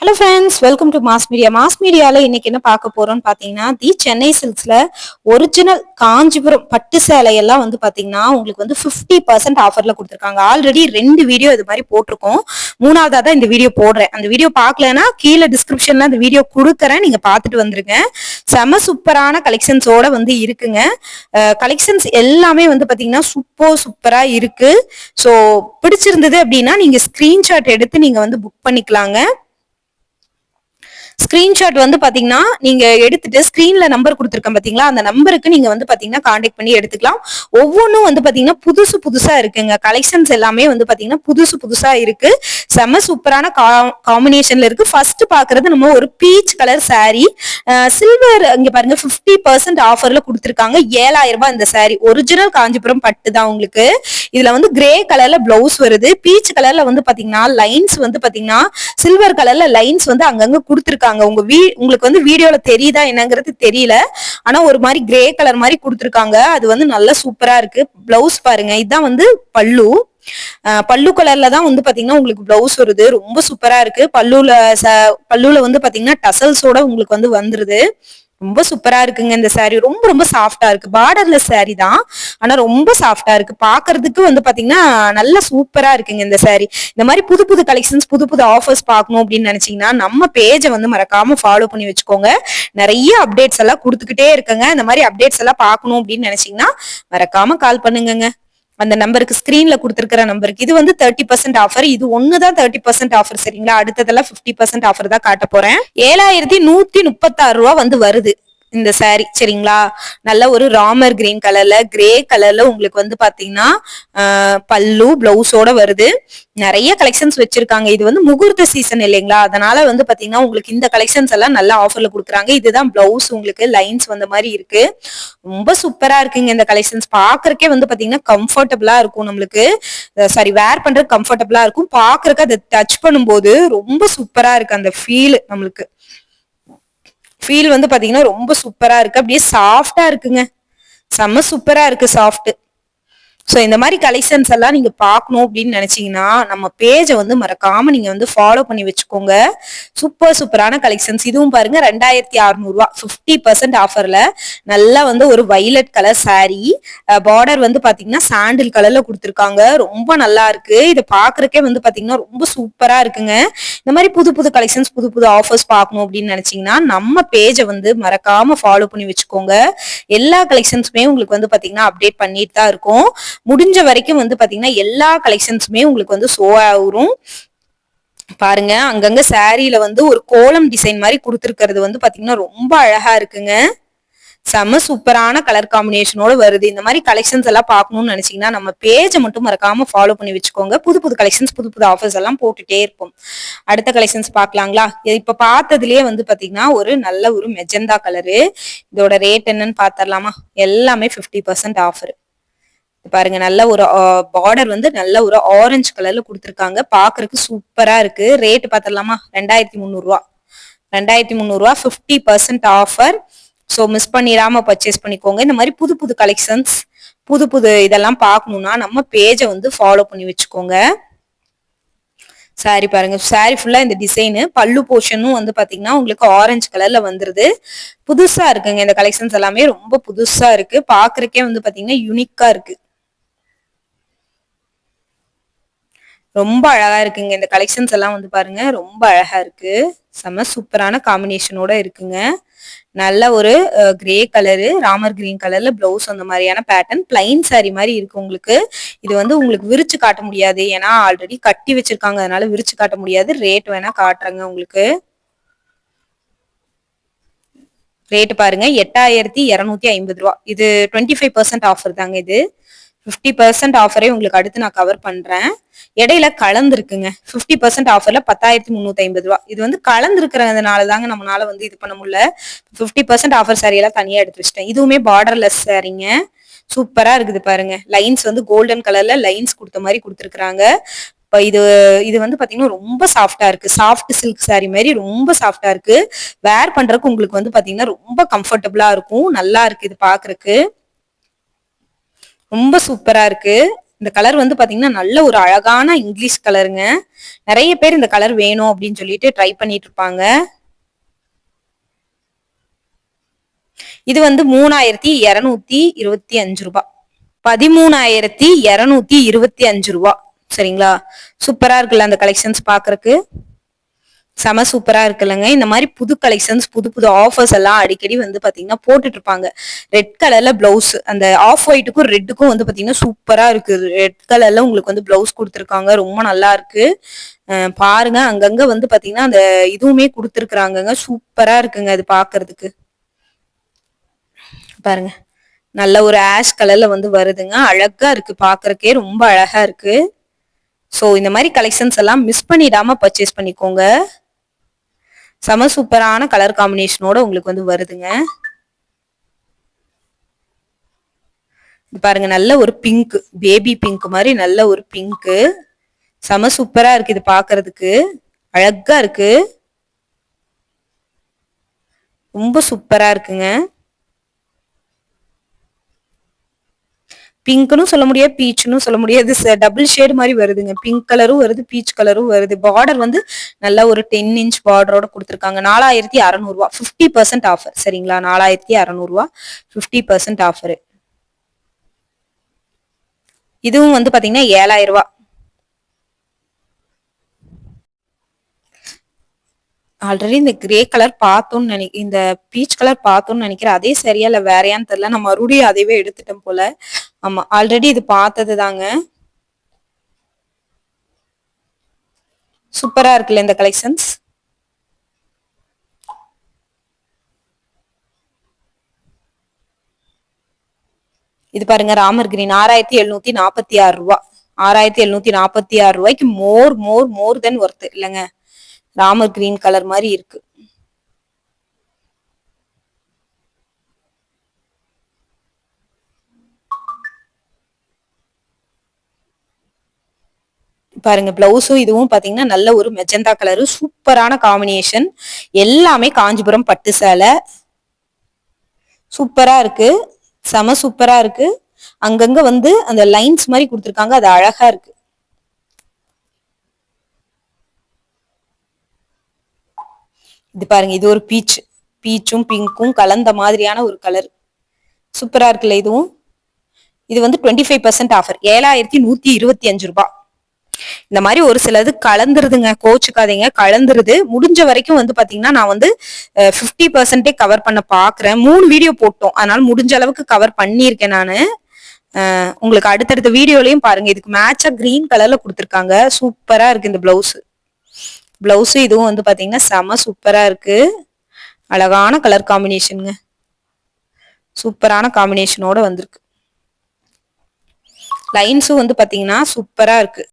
Hello friends welcome to mass media mass மீடியாவில் இன்னைக்கு என்ன பார்க்க போறோம்னு பார்த்தீங்கன்னா தி சென்னை சில்க்ஸ்ல ஒரிஜினல் காஞ்சிபுரம் பட்டு சேலையெல்லாம் வந்து பார்த்தீங்கன்னா உங்களுக்கு வந்து ஃபிஃப்டி பர்சன்ட் ஆஃபர்ல கொடுத்துருக்காங்க. ஆல்ரெடி ரெண்டு வீடியோ இது மாதிரி போட்டிருக்கோம். மூணாவதாக தான் இந்த வீடியோ போடுறேன். அந்த வீடியோ பார்க்கலன்னா கீழே டிஸ்கிரிப்ஷன்ல அந்த வீடியோ கொடுக்குறேன். நீங்க பார்த்துட்டு வந்துருங்க. செம சூப்பரான கலெக்ஷன்ஸோட வந்து இருக்குங்க. கலெக்ஷன்ஸ் எல்லாமே வந்து பார்த்தீங்கன்னா சூப்பர் சூப்பரா இருக்கு. ஸோ பிடிச்சிருந்தது அப்படின்னா நீங்க ஸ்கிரீன்ஷாட் எடுத்து நீங்க வந்து புக் பண்ணிக்கலாங்க. ஸ்கிரீன்ஷாட் வந்து பாத்தீங்கன்னா நீங்க எடுத்துட்டு ஸ்கிரீன்ல நம்பர் கொடுத்துருக்கேன் பாத்தீங்களா? அந்த நம்பருக்கு நீங்க வந்து பாத்தீங்கன்னா கான்டாக்ட் பண்ணி எடுத்துக்கலாம். ஒவ்வொன்றும் வந்து பாத்தீங்கன்னா புதுசு புதுசா இருக்குங்க. கலெக்ஷன்ஸ் எல்லாமே வந்து பாத்தீங்கன்னா புதுசு புதுசா இருக்கு. செம சூப்பரான காம்பினேஷன்ல இருக்கு. ஃபர்ஸ்ட் பாக்குறது நம்ம ஒரு பீச் கலர் சாரி சில்வர் இங்க பாருங்க பிப்டி பர்சன்ட் ஆஃபர்ல கொடுத்துருக்காங்க. ஏழாயிரம் ரூபாய் இந்த சாரி ஒரிஜினல் காஞ்சிபுரம் பட்டு தான் உங்களுக்கு. இதுல வந்து கிரே கலர்ல பிளவுஸ் வருது. பீச் கலர்ல வந்து பாத்தீங்கன்னா லைன்ஸ் வந்து பாத்தீங்கன்னா சில்வர் கலர்ல லைன்ஸ் வந்து அங்கங்க கொடுத்துருக்காங்க. கொடுத்துருக்காங்க உங்க வீ உங்களுக்கு வந்து வீடியோல தெரியுதா என்னங்கிறது தெரியல. ஆனா ஒரு மாதிரி கிரே கலர் மாதிரி கொடுத்துருக்காங்க. அது வந்து நல்லா சூப்பரா இருக்கு. பிளவுஸ் பாருங்க. இதுதான் வந்து பல்லு. பல்லு கலர்ல தான் வந்து பாத்தீங்கன்னா உங்களுக்கு பிளவுஸ் வருது. ரொம்ப சூப்பரா இருக்கு. பல்லுல பல்லுல வந்து பாத்தீங்கன்னா டசல்ஸோட உங்களுக்கு வந்து வந்துருது. ரொம்ப சூப்பரா இருக்குங்க இந்த சாரீ ரொம்ப ரொம்ப சாஃப்டா இருக்கு. பார்டர்லெஸ் சாரி தான். ஆனா ரொம்ப சாஃப்டா இருக்கு. பாக்குறதுக்கு வந்து பாத்தீங்கன்னா நல்ல சூப்பரா இருக்குங்க இந்த சாரீ இந்த மாதிரி புது புது கலெக்ஷன்ஸ் புது புது ஆஃபர்ஸ் பார்க்கணும் அப்படின்னு நினைச்சீங்கன்னா நம்ம பேஜை வந்து மறக்காம ஃபாலோ பண்ணி வச்சுக்கோங்க. நிறைய அப்டேட்ஸ் எல்லாம் கொடுத்துக்கிட்டே இருக்குங்க. இந்த மாதிரி அப்டேட்ஸ் எல்லாம் பார்க்கணும் அப்படின்னு நினைச்சீங்கன்னா மறக்காம கால் பண்ணுங்க அந்த நம்பருக்கு ஸ்கிரீன்ல கொடுத்துருக்கிற நம்பருக்கு. இது வந்து தேர்ட்டி பர்சன்ட் ஆஃபர் இது ஒன்னு தான் தேர்ட்டி பர்சன்ட் ஆஃபர் சரிங்களா? அடுத்ததெல்லாம் பிப்டி பர்சன்ட் ஆஃபர் தான் காட்ட போறேன். ஏழாயிரத்தி நூத்தி முப்பத்தாறு ரூபா வந்து வருது. இந்த சாரி சரிங்களா? நல்ல ஒரு ராமர் கிரீன் கலர்ல கிரே கலர்ல உங்களுக்கு வந்து பாத்தீங்கன்னா பல்லு பிளவுஸோட வருது. நிறைய கலெக்ஷன்ஸ் வச்சிருக்காங்க. இது வந்து முகூர்த்த சீசன் இல்லைங்களா? அதனால வந்து பாத்தீங்கன்னா உங்களுக்கு இந்த கலெக்ஷன்ஸ் எல்லாம் நல்ல ஆஃபர்ல கொடுக்குறாங்க. இதுதான் பிளவுஸ் உங்களுக்கு லைன்ஸ் வந்த மாதிரி இருக்கு. ரொம்ப சூப்பரா இருக்குங்க இந்த கலெக்ஷன்ஸ் பாக்குறக்கே வந்து பாத்தீங்கன்னா கம்ஃபர்டபுளா இருக்கும் நம்மளுக்கு. சாரி வேர் பண்றது கம்ஃபர்டபுளா இருக்கும். பாக்குறக்கு அதை டச் பண்ணும்போது ரொம்ப சூப்பரா இருக்கு அந்த ஃபீல் நம்மளுக்கு. ஃபீல் வந்து பார்த்தீங்கன்னா ரொம்ப சூப்பராக இருக்குது அப்படியே சாஃப்டாக இருக்குங்க. செம்ம சூப்பராக இருக்குது சாஃப்ட்டு ஸோ இந்த மாதிரி கலெக்ஷன்ஸ் எல்லாம் நீங்கள் பார்க்கணும் அப்படின்னு நினச்சிங்கன்னா நம்ம பேஜை வந்து மறக்காமல் நீங்கள் வந்து ஃபாலோ பண்ணி வச்சுக்கோங்க. சூப்பர் சூப்பரான கலெக்ஷன்ஸ் இதுவும் பாருங்கள் ரெண்டாயிரத்தி அறநூறுவா. ஃபிஃப்டி பர்சன்ட் ஆஃபரில் நல்லா வந்து ஒரு வைலட் கலர் சாரி பார்டர் வந்து பார்த்தீங்கன்னா சாண்டில் கலரில் கொடுத்துருக்காங்க. ரொம்ப நல்லா இருக்குது இதை பார்க்குறக்கே வந்து பார்த்தீங்கன்னா ரொம்ப சூப்பராக இருக்குங்க. இந்த மாதிரி புது புது கலெக்ஷன்ஸ் புது புது ஆஃபர்ஸ் பார்க்கணும் அப்படின்னு நினைச்சீங்கன்னா நம்ம பேஜை வந்து மறக்காம ஃபாலோ பண்ணி வச்சுக்கோங்க. எல்லா கலெக்ஷன்ஸுமே உங்களுக்கு வந்து பாத்தீங்கன்னா அப்டேட் பண்ணிட்டு தான் இருக்கும். முடிஞ்ச வரைக்கும் வந்து பாத்தீங்கன்னா எல்லா கலெக்ஷன்ஸுமே உங்களுக்கு வந்து ஷோ ஆகும் பாருங்க அங்கங்க சாரியில வந்து ஒரு கோலம் டிசைன் மாதிரி கொடுத்துருக்கிறது வந்து பாத்தீங்கன்னா ரொம்ப அழகா இருக்குங்க. செம்ம சூப்பரான கலர் காம்பினேஷனோட வருது. இந்த மாதிரி கலெக்ஷன்ஸ் எல்லாம் பார்க்கணும்னு நினைச்சீங்கன்னா நம்ம பேஜை மட்டும் மறக்காம ஃபாலோ பண்ணி வச்சுக்கோங்க. புது புது கலெக்ஷன்ஸ் புது புது ஆஃபர்ஸ் எல்லாம் போட்டுட்டே இருப்போம். அடுத்த கலெக்ஷன்ஸ் பார்க்கலாங்களா? இப்ப பார்த்ததுலயே வந்து பாத்தீங்கன்னா ஒரு நல்ல ஒரு மெஜந்தா கலரு இதோட ரேட் என்னன்னு பாத்திரலாமா? எல்லாமே பிப்டி பர்சன்ட் ஆஃபர் பாருங்க நல்ல ஒரு பார்டர் வந்து நல்ல ஒரு ஆரஞ்சு கலர்ல கொடுத்துருக்காங்க. பாக்குறதுக்கு சூப்பரா இருக்கு. ரேட் பாத்திரலாமா? ரெண்டாயிரத்தி முந்நூறுரூவா ரெண்டாயிரத்தி முந்நூறுரூவா fifty percent offer so miss பண்ணிடாம purchase பண்ணிக்கோங்க. இந்த மாதிரி புது புது கலெக்ஷன்ஸ் புது புது இதெல்லாம் பார்க்கணும்னா நம்ம பேஜை வந்து ஃபாலோ பண்ணி வச்சுக்கோங்க. சாரி பாருங்க. சாரி ஃபுல்லா இந்த டிசைனு பல்லு போர்ஷனும் வந்து பாத்தீங்கன்னா உங்களுக்கு ஆரஞ்சு கலர்ல வந்துருது. புதுசா இருக்குங்க இந்த கலெக்ஷன்ஸ் எல்லாமே. ரொம்ப புதுசா இருக்கு. பாக்குறக்கே வந்து பாத்தீங்கன்னா யூனிக்கா இருக்கு. ரொம்ப அழகா இருக்குங்க. இந்த கலெக்ஷன்ஸ் எல்லாம் வந்து பாருங்க. ரொம்ப அழகா இருக்கு. செம்ம சூப்பரான காம்பினேஷனோட இருக்குங்க. நல்ல ஒரு கிரே கலரு ராமர் கிரீன் கலர்ல பிளவுஸ் அந்த மாதிரியான பேட்டர்ன் பிளைன் சாரி மாதிரி இருக்கு உங்களுக்கு. இது வந்து உங்களுக்கு விரிச்சு காட்ட முடியாது. ஏன்னா ஆல்ரெடி கட்டி வச்சிருக்காங்க. அதனால விரிச்சு காட்ட முடியாது. ரேட் வேணா காட்டுறேங்க உங்களுக்கு. ரேட் பாருங்க. எட்டாயிரத்தி இரநூத்தி ஐம்பது ரூபா. இது டுவெண்ட்டி ஃபைவ் பர்சன்ட் ஆஃபர் தாங்க இது. ஃபிஃப்டி பர்சன்ட் ஆஃபரே உங்களுக்கு அடுத்து நான் கவர் பண்றேன். இடையில கலந்துருக்குங்க. ஃபிஃப்டி பர்சன்ட் ஆஃபர்ல பத்தாயிரத்தி முந்நூத்தி ஐம்பது ரூபா. இது வந்து கலந்துருக்கிறதுனால தாங்க நம்மளால வந்து இது பண்ண முடியல. ஃபிஃப்டி பர்சன்ட் ஆஃபர் சாரியெல்லாம் தனியா எடுத்து வச்சிட்டேன். இதுவுமே பார்டர்லெஸ் சாரிங்க சூப்பரா இருக்குது பாருங்க. லைன்ஸ் வந்து கோல்டன் கலர்ல லைன்ஸ் கொடுத்த மாதிரி கொடுத்துருக்காங்க இப்போ இது இது வந்து பார்த்தீங்கன்னா ரொம்ப சாஃப்டாக இருக்குது சாஃப்ட் சில்க் சாரி மாதிரி ரொம்ப சாஃப்டாக இருக்குது வேர் பண்ணுறதுக்கு உங்களுக்கு வந்து பார்த்தீங்கன்னா ரொம்ப கம்ஃபர்டபுளாக இருக்கும். நல்லா இருக்குது இது பார்க்குறக்கு ரொம்ப சூப்பரா இருக்கு. இந்த கலர் வந்து பாத்தீங்கன்னா நல்ல ஒரு அழகான இங்கிலீஷ் கலருங்க நிறைய பேர் இந்த கலர் வேணும் அப்படின்னு சொல்லிட்டு ட்ரை பண்ணிட்டு இருப்பாங்க. இது வந்து மூணாயிரத்தி இருநூத்தி இருபத்தி அஞ்சு ரூபா. பதிமூணாயிரத்தி இருநூத்தி இருபத்தி அஞ்சு ரூபா. சரிங்களா? சூப்பரா இருக்குல்ல அந்த கலெக்ஷன்ஸ் பாக்குறதுக்கு? செம சூப்பரா இருக்குல்லங்க. இந்த மாதிரி புது கலெக்ஷன்ஸ் புது புது ஆஃபர்ஸ் எல்லாம் அடிக்கடி வந்து பாத்தீங்கன்னா போட்டுட்டு இருப்பாங்க ரெட் கலர்ல பிளவுஸ் அந்த ஆஃப் ஒயிட்டுக்கும் ரெட்டுக்கும் வந்து பாத்தீங்கன்னா சூப்பரா இருக்கு. ரெட் கலர்ல உங்களுக்கு வந்து பிளவுஸ் கொடுத்துருக்காங்க. ரொம்ப நல்லா இருக்கு. பாருங்க. அங்கங்க வந்து பாத்தீங்கன்னா அந்த இதுவுமே கொடுத்துருக்குறாங்கங்க. சூப்பரா இருக்குங்க அது பாக்குறதுக்கு. பாருங்க. நல்ல ஒரு ஆஷ் கலர்ல வந்து வருதுங்க. அழகா இருக்கு. பாக்குறக்கே ரொம்ப அழகா இருக்கு. ஸோ இந்த மாதிரி கலெக்ஷன்ஸ் எல்லாம் மிஸ் பண்ணிடாம பர்ச்சேஸ் பண்ணிக்கோங்க. செம சூப்பரான கலர் காம்பினேஷனோட உங்களுக்கு வந்து வருதுங்க. பாருங்க நல்ல ஒரு பிங்க் பேபி பிங்க் மாதிரி நல்ல ஒரு பிங்க்கு செம சூப்பரா இருக்கு இது பாக்குறதுக்கு. அழகா இருக்கு. ரொம்ப சூப்பரா இருக்குங்க. பிங்க்னு சொல்ல முடியாது பீச்னு சொல்ல முடியாது. டபுள் ஷேடு uh, மாதிரி வருதுங்க. பிங்க் கலரும் வருது பீச் கலரும் வருது. பார்டர் வந்து நல்ல ஒரு டென் இன்ச் பார்டரோட கொடுத்துருக்காங்க. நாலாயிரத்தி அறநூறுவா. ஃபிஃப்டி பர்சன்ட் ஆஃபர் சரிங்களா? நாலாயிரத்தி அறநூறுவா. ஃபிஃப்டி பர்சன்ட் ஆஃபரு இதுவும் வந்து பாத்தீங்கன்னா ஏழாயிரம் ரூபாய் ஆல்ரெடி இந்த கிரே கலர் பார்த்தோம்னு நினை இந்த பீச் கலர் பார்த்தோம்னு நினைக்கிறேன். அதே சரியா இல்லை வேறையான்னு தெரியல. நான் மறுபடியும் அதையவே எடுத்துட்டேன் போல. ஆமா ஆல்ரெடி இது பார்த்தது தாங்க. சூப்பரா இருக்குல்ல இந்த கலெக்ஷன்ஸ் இது பாருங்க ராமர் கிரீன் ஆறாயிரத்தி எழுநூத்தி நாற்பத்தி ஆறு ரூபா. ஆறாயிரத்தி எழுநூத்தி நாற்பத்தி ஆறு ரூபாய்க்கு மோர் மோர் மோர் தென் ஒர்த்து இல்லைங்க. ராமர் கிரீன் கலர் மாதிரி இருக்கு. பாருங்க பிளவுஸும் இதுவும் பாத்தீங்கன்னா நல்ல ஒரு மெஜந்தா கலரு சூப்பரான காம்பினேஷன் எல்லாமே காஞ்சிபுரம் பட்டு சேலை. சூப்பரா இருக்கு. செம சூப்பரா இருக்கு. அங்கங்க வந்து அந்த லைன்ஸ் மாதிரி கொடுத்துருக்காங்க. அது அழகா இருக்கு. இது பாருங்க இது ஒரு பீச் பீச்சும் பிங்க்கும் கலந்த மாதிரியான ஒரு கலர் சூப்பரா இருக்குல்ல இதுவும்? இது வந்து டுவெண்ட்டி ஃபைவ் பர்சன்ட் ஆஃபர் ஏழாயிரத்தி நூத்தி இருபத்தி அஞ்சு ரூபாய் இந்த மாதிரி ஒரு சிலது கலந்துருதுங்க. கோச்சுக்காதீங்க. கலந்துருது. முடிஞ்ச வரைக்கும் வந்து பாத்தீங்கன்னா நான் வந்து ஃபிஃப்டி பர்சன்டே கவர் பண்ண பாக்குறேன். மூணு வீடியோ போட்டோம். அதனால முடிஞ்ச அளவுக்கு கவர் பண்ணியிருக்கேன் நான். உங்களுக்கு அடுத்தடுத்த வீடியோலையும் பாருங்க. இதுக்கு மேட்சா கிரீன் கலர்ல கொடுத்துருக்காங்க. சூப்பரா இருக்கு இந்த பிளவுஸ் ப்ளவுஸும் இதுவும் வந்து பார்த்தீங்கன்னா செம சூப்பராக இருக்குது அழகான கலர் காம்பினேஷனுங்க சூப்பரான காம்பினேஷனோட வந்திருக்கு. லைன்ஸும் வந்து பார்த்தீங்கன்னா சூப்பராக இருக்குது